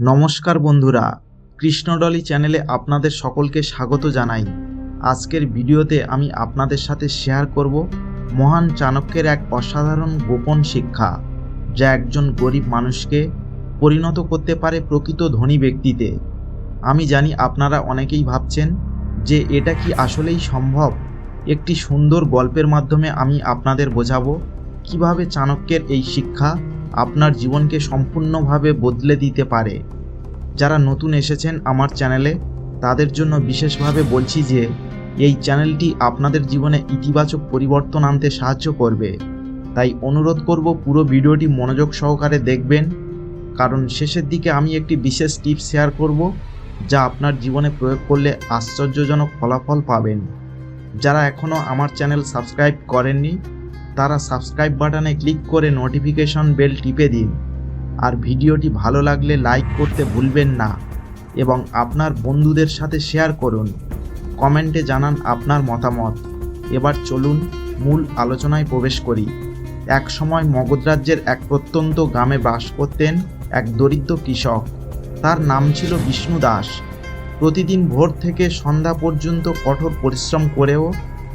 নমস্কার বন্ধুরা, কৃষ্ণডলি চ্যানেলে আপনাদের সকলকে স্বাগত জানাই। আজকের ভিডিওতে আমি আপনাদের সাথে শেয়ার করব মহান চাণক্যের এক অসাধারণ গোপন শিক্ষা, যা একজন গরিব মানুষকে পরিণত করতে পারে প্রকৃত ধনী ব্যক্তিতে। আমি জানি আপনারা অনেকেই ভাবছেন যে এটা কি আসলেই সম্ভব? একটি সুন্দর গল্পের মাধ্যমে আমি আপনাদের বোঝাবো কীভাবে চাণক্যের এই শিক্ষা আপনার জীবনকে সম্পূর্ণভাবে বদলে দিতে পারে। যারা নতুন এসেছেন আমার চ্যানেলে, তাদের জন্য বিশেষভাবে বলছি যে, এই চ্যানেলটি আপনাদের জীবনে ইতিবাচক পরিবর্তন আনতে সাহায্য করবে। তাই অনুরোধ করব পুরো ভিডিওটি মনোযোগ সহকারে দেখবেন। কারণ শেষের দিকে আমি একটি বিশেষ টিপ শেয়ার করব, যা আপনার জীবনে প্রয়োগ করলে আশ্চর্যজনক ফলাফল পাবেন। যারা এখনও আমার চ্যানেল সাবস্ক্রাইব করেননি তারা সাবস্ক্রাইব বাটনে ক্লিক করে নোটিফিকেশন বেল টিপে দিন। আর ভিডিওটি ভালো লাগলে লাইক করতে ভুলবেন না এবং আপনার বন্ধুদের সাথে শেয়ার করুন। কমেন্টে জানান আপনার মতামত। এবার চলুন মূল আলোচনায় প্রবেশ করি। এক সময় মগধ রাজ্যের এক প্রত্যন্ত গ্রামে বাস করতেন এক দরিদ্র কৃষক। তার নাম ছিল বিষ্ণু দাস। প্রতিদিন ভোর থেকে সন্ধ্যা পর্যন্ত কঠোর পরিশ্রম করেও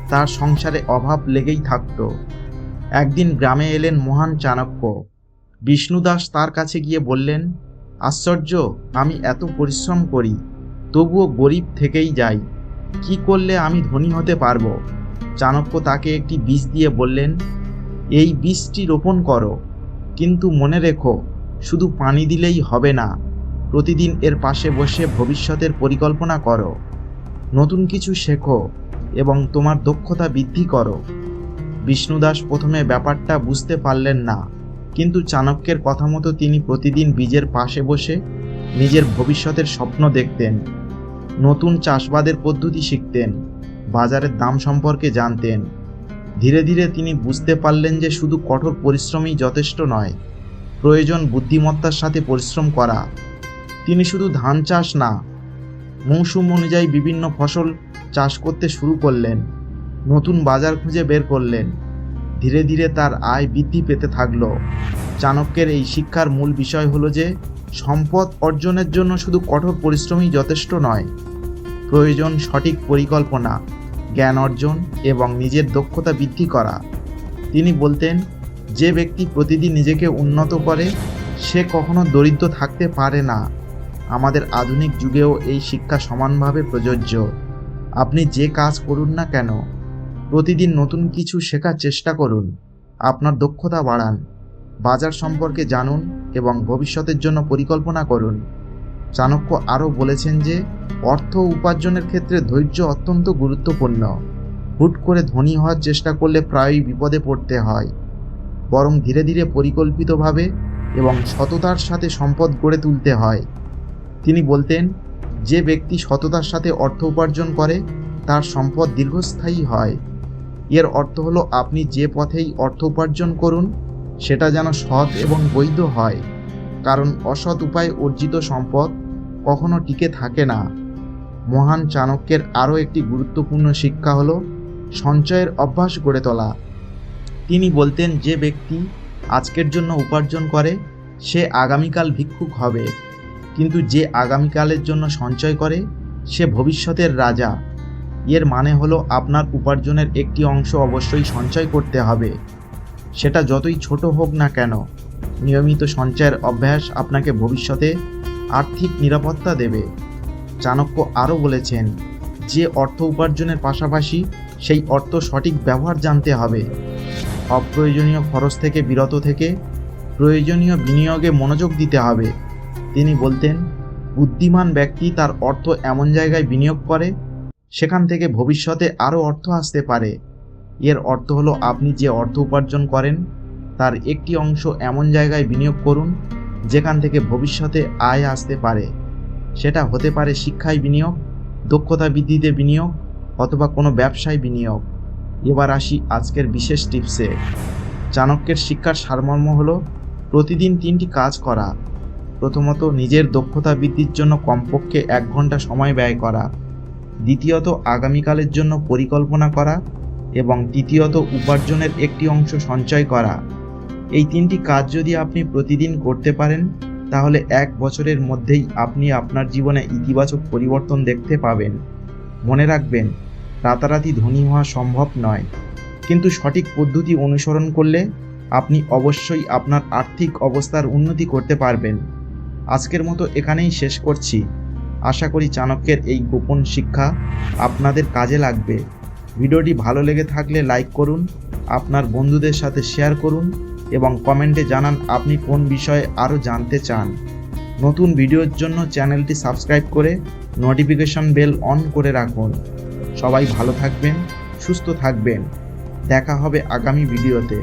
তার সংসারে অভাব লেগেই থাকতো। একদিন গ্রামে এলেন মহান চাণক্য। বিষ্ণুদাস তার কাছে গিয়ে বললেন, আশ্চর্য, আমি এত পরিশ্রম করি, তবুও গরিব থেকেই যাই। কি করলে আমি ধনী হতে পারব? চাণক্য তাকে একটি বীজ দিয়ে বললেন, এই বীজটি রোপণ করো, কিন্তু মনে রেখো, শুধু পানি দিলেই হবে না। প্রতিদিন এর পাশে বসে ভবিষ্যতের পরিকল্পনা করো। নতুন কিছু শেখো এবং তোমার দক্ষতা বৃদ্ধি করো। বিষ্ণুদাস প্রথমে ব্যাপারটা বুঝতে পারলেন না, কিন্তু চাণক্যের কথা মতো তিনি প্রতিদিন বীজের পাশে বসে নিজের ভবিষ্যতের স্বপ্ন দেখতেন, নতুন চাষবাদের পদ্ধতি শিখতেন, বাজারের দাম সম্পর্কে জানতেন। ধীরে ধীরে তিনি বুঝতে পারলেন যে শুধু কঠোর পরিশ্রমই যথেষ্ট নয়, প্রয়োজন বুদ্ধিমত্তার সাথে পরিশ্রম করা। তিনি শুধু ধান চাষ না, মৌসুম অনুযায়ী বিভিন্ন ফসল চাষ করতে শুরু করলেন, নতুন বাজার খুঁজে বের করলেন। ধীরে ধীরে তার আয় বৃদ্ধি পেতে থাকল। চাণক্যের এই শিক্ষার মূল বিষয় হলো যে, সম্পদ অর্জনের জন্য শুধু কঠোর পরিশ্রমই যথেষ্ট নয়। প্রয়োজন সঠিক পরিকল্পনা, জ্ঞান অর্জন এবং নিজের দক্ষতা বৃদ্ধি করা। তিনি বলতেন, যে ব্যক্তি প্রতিদিন নিজেকে উন্নত করে, সে কখনো দরিদ্র থাকতে পারে না। আমাদের আধুনিক যুগেও এই শিক্ষা সমানভাবে প্রযোজ্য। আপনি যে কাজ করুন না কেন প্রতিদিন নতুন কিছু শেখার চেষ্টা করুন। আপনার দক্ষতা বাড়ান, বাজার সম্পর্কে জানুন এবং ভবিষ্যতের জন্য পরিকল্পনা করুন। চাণক্য আরও বলেছেন যে, অর্থ উপার্জনের ক্ষেত্রে ধৈর্য অত্যন্ত গুরুত্বপূর্ণ। হুট করে ধনী হওয়ার চেষ্টা করলে প্রায়ই বিপদে পড়তে হয়। বরং ধীরে ধীরে পরিকল্পিতভাবে এবং সততার সাথে সম্পদ গড়ে তুলতে হয়। তিনি বলতেন, যে ব্যক্তি সততার সাথে অর্থ উপার্জন করে, তার সম্পদ দীর্ঘস্থায়ী হয়। এর অর্থ হলো আপনি যে পথেই অর্থ উপার্জন করুন, সেটা যেন সৎ এবং বৈধ হয়। কারণ অসৎ উপায়ে অর্জিত সম্পদ কখনো টিকে থাকে না। মহান চাণক্যের আরও একটি গুরুত্বপূর্ণ শিক্ষা হলো সঞ্চয়ের অভ্যাস গড়ে তোলা। তিনি বলতেন, যে ব্যক্তি আজকের জন্য উপার্জন করে, সে আগামীকাল ভিক্ষুক হবে। কিন্তু যে আগামীকালের জন্য সঞ্চয় করে, সে ভবিষ্যতের রাজা। এর মানে হলো আপনার উপার্জনের একটি অংশ অবশ্যই সঞ্চয় করতে হবে। সেটা যতই ছোট হোক না কেন, নিয়মিত সঞ্চয়ের অভ্যাস আপনাকে ভবিষ্যতে আর্থিক নিরাপত্তা দেবে। চাণক্য আরও বলেছেন, যে অর্থ উপার্জনের পাশাপাশি সেই অর্থ সঠিক ব্যবহার জানতে হবে। অপ্রয়োজনীয় খরচ থেকে বিরত থেকে প্রয়োজনীয় বিনিয়োগে মনোযোগ দিতে হবে। তিনি বলতেন, বুদ্ধিমান ব্যক্তি তার অর্থ এমন জায়গায় বিনিয়োগ করে সেখান থেকে ভবিষ্যতে আরও অর্থ আসতে পারে। এর অর্থ হলো আপনি যে অর্থ উপার্জন করেন, তার একটি অংশ এমন জায়গায় বিনিয়োগ করুন, যেখান থেকে ভবিষ্যতে আয় আসতে পারে। সেটা হতে পারে শিক্ষায় বিনিয়োগ, দক্ষতা বৃদ্ধিতে বিনিয়োগ, অথবা কোনো ব্যবসায় বিনিয়োগ। এবার আসি আজকের বিশেষ টিপসে। চাণক্যের শিক্ষার সারমর্ম হলো প্রতিদিন তিনটি কাজ করা। প্রথমত নিজের দক্ষতা বৃদ্ধির জন্য কমপক্ষে এক ঘণ্টা সময় ব্যয় করা। দ্বিতীয়ত আগামীকালের জন্য পরিকল্পনা করা এবং তৃতীয়ত উপার্জনের একটি অংশ সঞ্চয় করা। এই তিনটি কাজ যদি আপনি প্রতিদিন করতে পারেন, তাহলে এক বছরের মধ্যেই আপনি আপনার জীবনে ইতিবাচক পরিবর্তন দেখতে পাবেন। মনে রাখবেন, রাতারাতি ধনী হওয়া সম্ভব নয়। কিন্তু সঠিক পদ্ধতি অনুসরণ করলে আপনি অবশ্যই আপনার আর্থিক অবস্থার উন্নতি করতে পারবেন। আজকের মতো এখানেই শেষ করছি। আশা করি চাণক্যের এই গোপন শিক্ষা আপনাদের কাজে লাগবে। ভিডিওটি ভালো লেগে থাকলে লাইক করুন, আপনার বন্ধুদের সাথে শেয়ার করুন এবং কমেন্টে জানান আপনি কোন বিষয়ে আরও জানতে চান। নতুন ভিডিওর জন্য চ্যানেলটি সাবস্ক্রাইব করে নোটিফিকেশন বেল অন করে রাখুন। সবাই ভালো থাকবেন, সুস্থ থাকবেন। দেখা হবে আগামী ভিডিওতে।